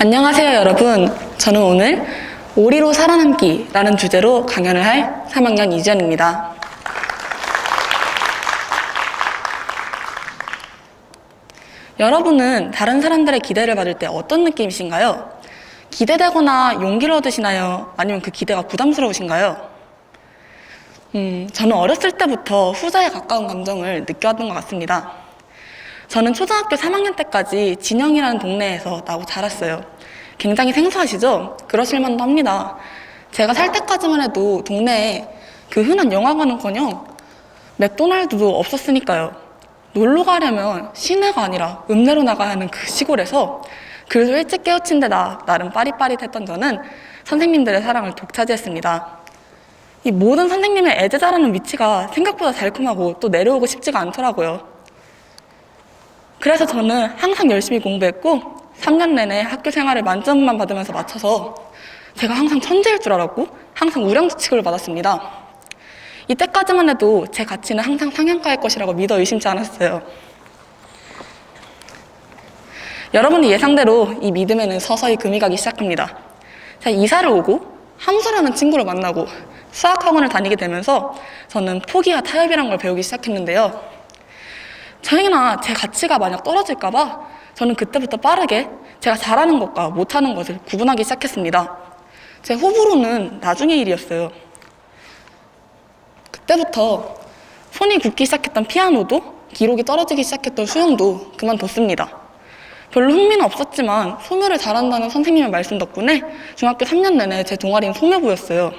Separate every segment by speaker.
Speaker 1: 안녕하세요, 여러분. 저는 오늘 오리로 살아남기라는 주제로 강연을 할 3학년 이지연입니다. 여러분은 다른 사람들의 기대를 받을 때 어떤 느낌이신가요? 기대되거나 용기를 얻으시나요? 아니면 그 기대가 부담스러우신가요? 음, 저는 어렸을 때부터 후자에 가까운 감정을 느껴왔던 것 같습니다. 저는 초등학교 3학년 때까지 진영이라는 동네에서 나고 자랐어요. 굉장히 생소하시죠? 그러실 만도 합니다. 제가 살 때까지만 해도 동네에 그 흔한 영화관은커녕 맥도날드도 없었으니까요. 놀러 가려면 시내가 아니라 읍내로 나가야 하는 그 시골에서 그래도 일찍 깨우친 데다 나름 빠릿빠릿했던 저는 선생님들의 사랑을 독차지했습니다. 이 모든 선생님의 애제자라는 위치가 생각보다 달콤하고 또 내려오고 싶지가 않더라고요. 그래서 저는 항상 열심히 공부했고 3년 내내 학교 생활을 만점만 받으면서 맞춰서 제가 항상 천재일 줄 알았고 항상 우량주 취급을 받았습니다. 이때까지만 해도 제 가치는 항상 상향가일 것이라고 믿어 의심치 않았어요. 여러분의 예상대로 이 믿음에는 서서히 금이 가기 시작합니다. 제가 이사를 오고 함수라는 친구를 만나고 수학학원을 다니게 되면서 저는 포기와 타협이란 걸 배우기 시작했는데요. 저에게나 제 가치가 만약 떨어질까봐 저는 그때부터 빠르게 제가 잘하는 것과 못하는 것을 구분하기 시작했습니다. 제 호불호는 나중의 일이었어요. 그때부터 손이 굳기 시작했던 피아노도 기록이 떨어지기 시작했던 수영도 그만뒀습니다. 별로 흥미는 없었지만 소묘를 잘한다는 선생님의 말씀 덕분에 중학교 3년 내내 제 동아리는 소묘부였어요.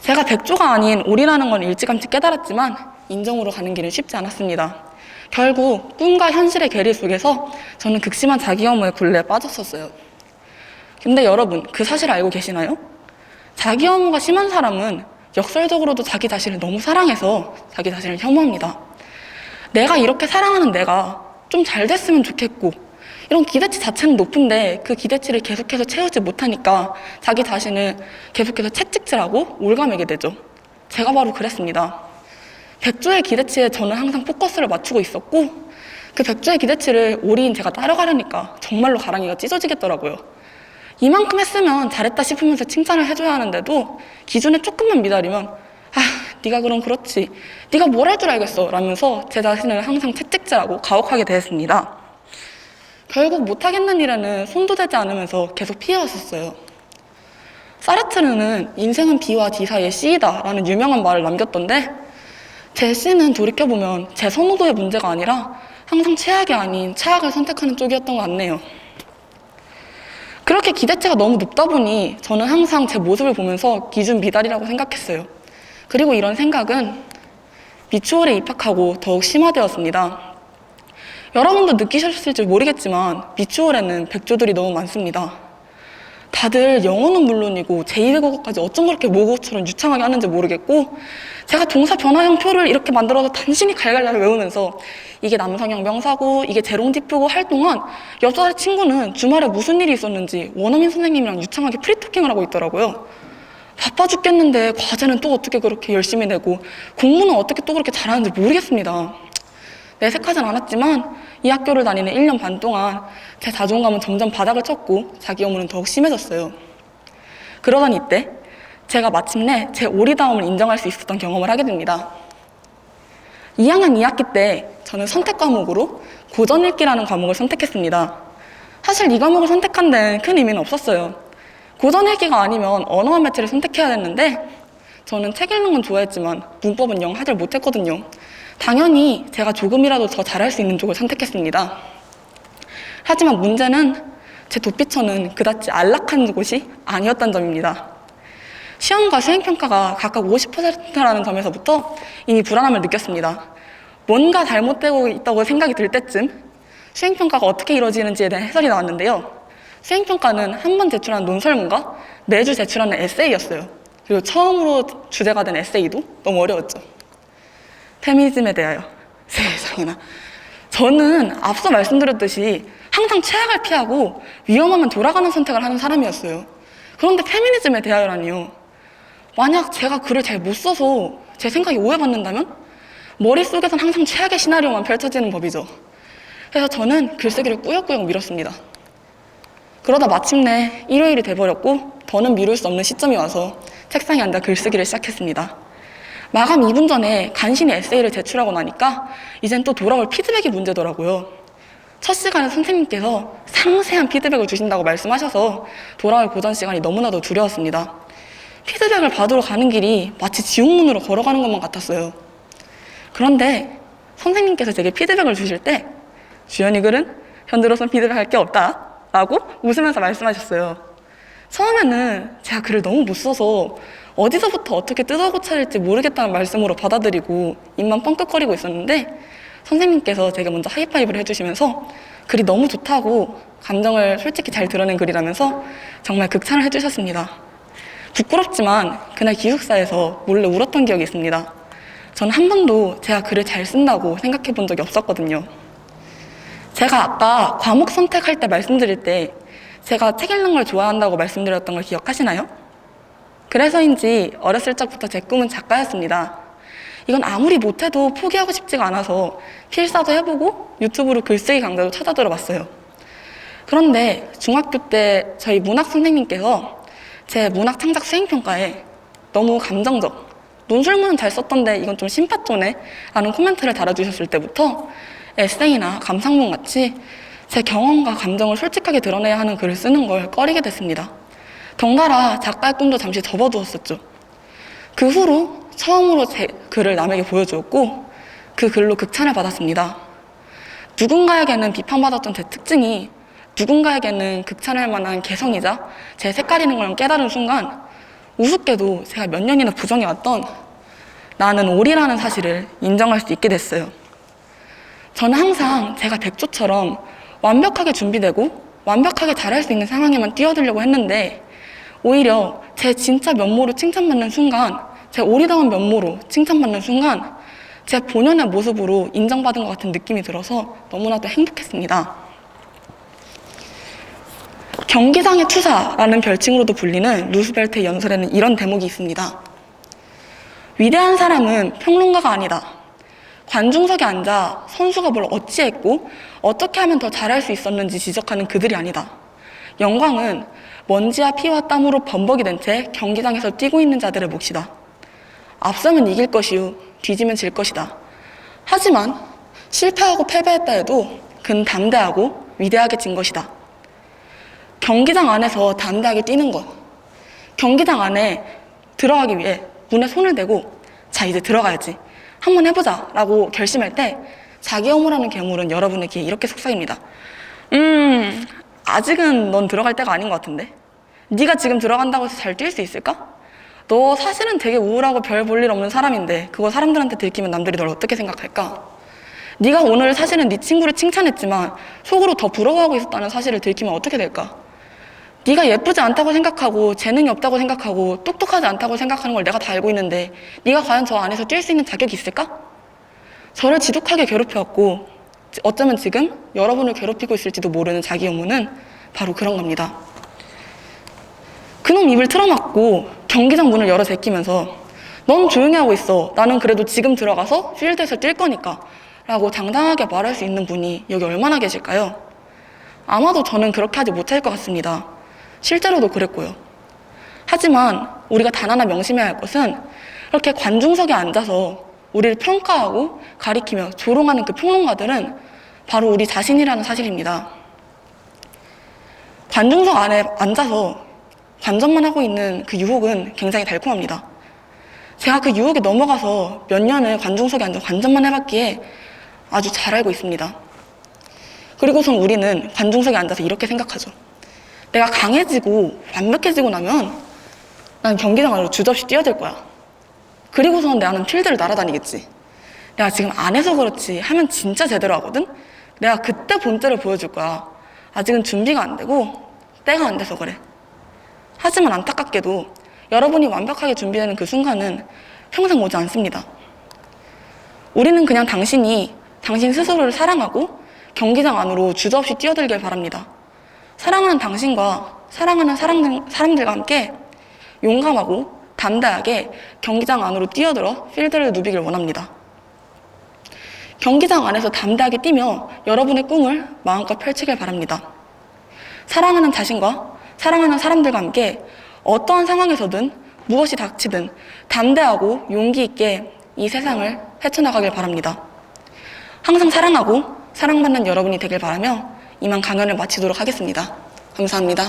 Speaker 1: 제가 백조가 아닌 오리라는 건 일찌감치 깨달았지만 인정으로 가는 길은 쉽지 않았습니다. 결국 꿈과 현실의 괴리 속에서 저는 극심한 자기 혐오의 굴레에 빠졌었어요. 근데 여러분, 그 사실 알고 계시나요? 자기 혐오가 심한 사람은 역설적으로도 자기 자신을 너무 사랑해서 자기 자신을 혐오합니다. 내가 이렇게 사랑하는 내가 좀 잘 됐으면 좋겠고, 이런 기대치 자체는 높은데 그 기대치를 계속해서 채우지 못하니까 자기 자신을 계속해서 채찍질하고 올가매게 되죠. 제가 바로 그랬습니다. 백조의 기대치에 저는 항상 포커스를 맞추고 있었고 그 백조의 기대치를 오리인 제가 따라가려니까 정말로 가랑이가 찢어지겠더라고요. 이만큼 했으면 잘했다 싶으면서 칭찬을 해줘야 하는데도 기준에 조금만 미달이면 아 네가 그럼 그렇지 네가 뭘 할 줄 알겠어 라면서 제 자신을 항상 채찍질하고 가혹하게 대했습니다. 결국 못하겠는 일에는 손도 대지 않으면서 계속 피해왔었어요. 사르트르는 인생은 B와 D 사이의 C이다 라는 유명한 말을 남겼던데 제 C는 돌이켜보면 제 선호도의 문제가 아니라 항상 최악이 아닌 최악을 선택하는 쪽이었던 것 같네요. 그렇게 기대치가 너무 높다 보니 저는 항상 제 모습을 보면서 기준 미달이라고 생각했어요. 그리고 이런 생각은 미추홀에 입학하고 더욱 심화되었습니다. 여러분도 느끼셨을지 모르겠지만 미추홀에는 백조들이 너무 많습니다. 다들 영어는 물론이고 제2외국어까지 어쩜 그렇게 모국어처럼 유창하게 하는지 모르겠고 제가 동사 변화형 표를 이렇게 만들어서 단신이 갈갈갈 외우면서 이게 남성형 명사고 이게 재롱지표고 할 동안 옆 자리 친구는 주말에 무슨 일이 있었는지 원어민 선생님이랑 유창하게 프리토킹을 하고 있더라고요. 바빠 죽겠는데 과제는 또 어떻게 그렇게 열심히 내고 공부는 어떻게 또 그렇게 잘하는지 모르겠습니다. 내색하진 않았지만 이 학교를 다니는 1년 반 동안 제 자존감은 점점 바닥을 쳤고 자기 혐오는 더욱 심해졌어요. 그러던 이때 제가 마침내 제 오리다움을 인정할 수 있었던 경험을 하게 됩니다. 2학년 2학기 때 저는 선택 과목으로 고전 읽기라는 과목을 선택했습니다. 사실 이 과목을 선택한 데는 큰 의미는 없었어요. 고전 읽기가 아니면 언어와 매체를 선택해야 됐는데 저는 책 읽는 건 좋아했지만 문법은 영 하질 못했거든요. 당연히 제가 조금이라도 더 잘할 수 있는 쪽을 선택했습니다. 하지만 문제는 제 도피처는 그다지 안락한 곳이 아니었던 점입니다. 시험과 수행평가가 각각 50%라는 점에서부터 이미 불안함을 느꼈습니다. 뭔가 잘못되고 있다고 생각이 들 때쯤 수행평가가 어떻게 이루어지는지에 대한 해설이 나왔는데요. 수행평가는 한 번 제출한 논설문과 매주 제출하는 에세이였어요. 그리고 처음으로 주제가 된 에세이도 너무 어려웠죠. 페미니즘에 대하여 세상에나 저는 앞서 말씀드렸듯이 항상 최악을 피하고 위험하면 돌아가는 선택을 하는 사람이었어요. 그런데 페미니즘에 대하여라니요. 만약 제가 글을 잘 못 써서 제 생각이 오해받는다면 머릿속에선 항상 최악의 시나리오만 펼쳐지는 법이죠. 그래서 저는 글쓰기를 꾸역꾸역 밀었습니다. 그러다 마침내 일요일이 돼버렸고 더는 미룰 수 없는 시점이 와서 책상에 앉아 글쓰기를 시작했습니다. 마감 2분 전에 간신히 에세이를 제출하고 나니까 이젠 또 돌아올 피드백이 문제더라고요. 첫 시간에 선생님께서 상세한 피드백을 주신다고 말씀하셔서 돌아올 고전 시간이 너무나도 두려웠습니다. 피드백을 받으러 가는 길이 마치 지옥문으로 걸어가는 것만 같았어요. 그런데 선생님께서 제게 피드백을 주실 때 주연이 글은 현재로선 피드백할 게 없다 라고 웃으면서 말씀하셨어요. 처음에는 제가 글을 너무 못 써서 어디서부터 어떻게 뜯어고쳐야 할지 모르겠다는 말씀으로 받아들이고 입만 뻥끗거리고 있었는데 선생님께서 제가 먼저 하이파이브를 해주시면서 글이 너무 좋다고 감정을 솔직히 잘 드러낸 글이라면서 정말 극찬을 해주셨습니다. 부끄럽지만 그날 기숙사에서 몰래 울었던 기억이 있습니다. 저는 한 번도 제가 글을 잘 쓴다고 생각해 본 적이 없었거든요. 제가 아까 과목 선택할 때 말씀드릴 때 제가 책 읽는 걸 좋아한다고 말씀드렸던 걸 기억하시나요? 그래서인지 어렸을 적부터 제 꿈은 작가였습니다. 이건 아무리 못해도 포기하고 싶지가 않아서 필사도 해보고 유튜브로 글쓰기 강좌도 찾아 들어봤어요. 그런데 중학교 때 저희 문학 선생님께서 제 문학 창작 수행평가에 너무 감정적, 논술문은 잘 썼던데 이건 좀 심파조네 라는 코멘트를 달아주셨을 때부터 에세이나 감상문 같이 제 경험과 감정을 솔직하게 드러내야 하는 글을 쓰는 걸 꺼리게 됐습니다. 덩달아 작가의 꿈도 잠시 접어두었었죠. 그 후로 처음으로 제 글을 남에게 보여주었고 그 글로 극찬을 받았습니다. 누군가에게는 비판받았던 제 특징이 누군가에게는 극찬할 만한 개성이자 제 색깔이는 걸 깨달은 순간 우습게도 제가 몇 년이나 부정해왔던 나는 오리라는 사실을 인정할 수 있게 됐어요. 저는 항상 제가 백조처럼 완벽하게 준비되고 완벽하게 잘할 수 있는 상황에만 뛰어들려고 했는데 오히려 제 진짜 면모로 칭찬받는 순간 제 오리다운 면모로 칭찬받는 순간 제 본연의 모습으로 인정받은 것 같은 느낌이 들어서 너무나도 행복했습니다. 경기장의 투사라는 별칭으로도 불리는 루스벨트의 연설에는 이런 대목이 있습니다. 위대한 사람은 평론가가 아니다. 관중석에 앉아 선수가 뭘 어찌했고 어떻게 하면 더 잘할 수 있었는지 지적하는 그들이 아니다. 영광은 먼지와 피와 땀으로 범벅이 된 채 경기장에서 뛰고 있는 자들의 몫이다. 앞서면 이길 것이요 뒤지면 질 것이다. 하지만 실패하고 패배했다 해도 그는 담대하고 위대하게 진 것이다. 경기장 안에서 담대하게 뛰는 것. 경기장 안에 들어가기 위해 문에 손을 대고 자 이제 들어가야지. 한번 해보자 라고 결심할 때 자기 혐오라는 괴물은 여러분의 귀에 이렇게 속삭입니다. 음 아직은 넌 들어갈 때가 아닌 것 같은데 네가 지금 들어간다고 해서 잘 뛸 수 있을까? 너 사실은 되게 우울하고 별 볼 일 없는 사람인데 그거 사람들한테 들키면 남들이 널 어떻게 생각할까? 네가 오늘 사실은 네 친구를 칭찬했지만 속으로 더 부러워하고 있었다는 사실을 들키면 어떻게 될까? 네가 예쁘지 않다고 생각하고 재능이 없다고 생각하고 똑똑하지 않다고 생각하는 걸 내가 다 알고 있는데 네가 과연 저 안에서 뛸 수 있는 자격이 있을까? 저를 지독하게 괴롭혀왔고 어쩌면 지금 여러분을 괴롭히고 있을지도 모르는 자기 혐오는 바로 그런 겁니다. 그놈 입을 틀어막고 경기장 문을 열어 제끼면서 넌 조용히 하고 있어. 나는 그래도 지금 들어가서 필드에서 뛸 거니까. 라고 당당하게 말할 수 있는 분이 여기 얼마나 계실까요? 아마도 저는 그렇게 하지 못할 것 같습니다. 실제로도 그랬고요. 하지만 우리가 단 하나 명심해야 할 것은 이렇게 관중석에 앉아서 우리를 평가하고 가리키며 조롱하는 그 평론가들은 바로 우리 자신이라는 사실입니다. 관중석 안에 앉아서 관전만 하고 있는 그 유혹은 굉장히 달콤합니다. 제가 그 유혹에 넘어가서 몇 년을 관중석에 앉아 관전만 해봤기에 아주 잘 알고 있습니다. 그리고선 우리는 관중석에 앉아서 이렇게 생각하죠. 내가 강해지고 완벽해지고 나면 난 경기장 안으로 주저없이 뛰어들 거야. 그리고선 나는 필드를 날아다니겠지. 내가 지금 안 해서 그렇지 하면 진짜 제대로 하거든? 내가 그때 본때를 보여줄 거야. 아직은 준비가 안 되고 때가 안 돼서 그래. 하지만 안타깝게도 여러분이 완벽하게 준비되는 그 순간은 평생 오지 않습니다. 우리는 그냥 당신이 당신 스스로를 사랑하고 경기장 안으로 주저없이 뛰어들길 바랍니다. 사랑하는 당신과 사랑하는 사람들, 사람들과 함께 용감하고 담대하게 경기장 안으로 뛰어들어 필드를 누비길 원합니다. 경기장 안에서 담대하게 뛰며 여러분의 꿈을 마음껏 펼치길 바랍니다. 사랑하는 자신과 사랑하는 사람들과 함께 어떠한 상황에서든 무엇이 닥치든 담대하고 용기 있게 이 세상을 헤쳐나가길 바랍니다. 항상 사랑하고 사랑받는 여러분이 되길 바라며 이만 강연을 마치도록 하겠습니다. 감사합니다.